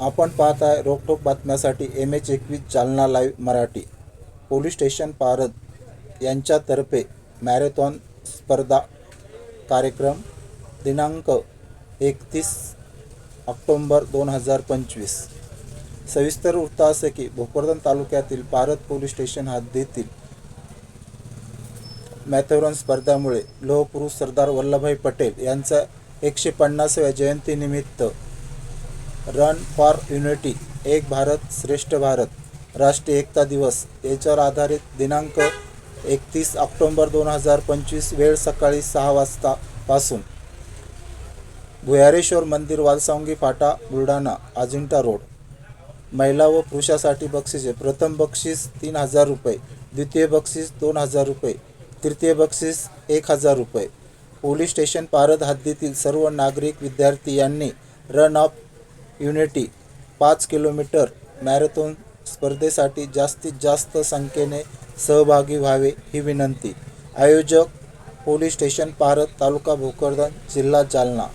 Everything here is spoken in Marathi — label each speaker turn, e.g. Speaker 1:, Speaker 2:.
Speaker 1: आपण पाहत आहे रोखोक बातम्यासाठी एम एच एकवीस Jalna live Marathi. Police station Parad यांच्यातर्फे मॅरेथॉन स्पर्धा कार्यक्रम दिनांक एकतीस ऑक्टोंबर दोन हजार पंचवीस. सविस्तर वृत्त असे की भोकरदन तालुक्यातील पारद पोलीस स्टेशन हद्दीतील मॅथेरॉन स्पर्धामुळे लोहपुरुष सरदार वल्लभभाई पटेल यांचा एकशे पन्नासाव्या जयंतीनिमित्त रन फॉर युनिटी एक भारत श्रेष्ठ भारत राष्ट्रीय एकता दिवस याच्यावर आधारित दिनांक एकतीस ऑक्टोंबर दोन हजार पंचवीस वेळ सकाळी सहा वाजता पासून. भुयारेश्वर मंदिर वालसावंगी फाटा बुलढाणा अजिंठा रोड. महिला व पुरुषासाठी बक्षिसे प्रथम बक्षीस तीन हजार रुपये द्वितीय बक्षीस दोन हजार रुपये तृतीय बक्षीस एक हजार रुपये. पोलीस स्टेशन पारद हद्दीतील सर्व नागरिक विद्यार्थी यांनी रन ऑफ युनिटी पाच किलोमीटर मॅरेथॉन स्पर्धेसाठी जास्तीत जास्त संख्येने सहभागी व्हावे ही विनंती. आयोजक पोलीस स्टेशन पारत तालुका भोकरदन जिल्हा जालना.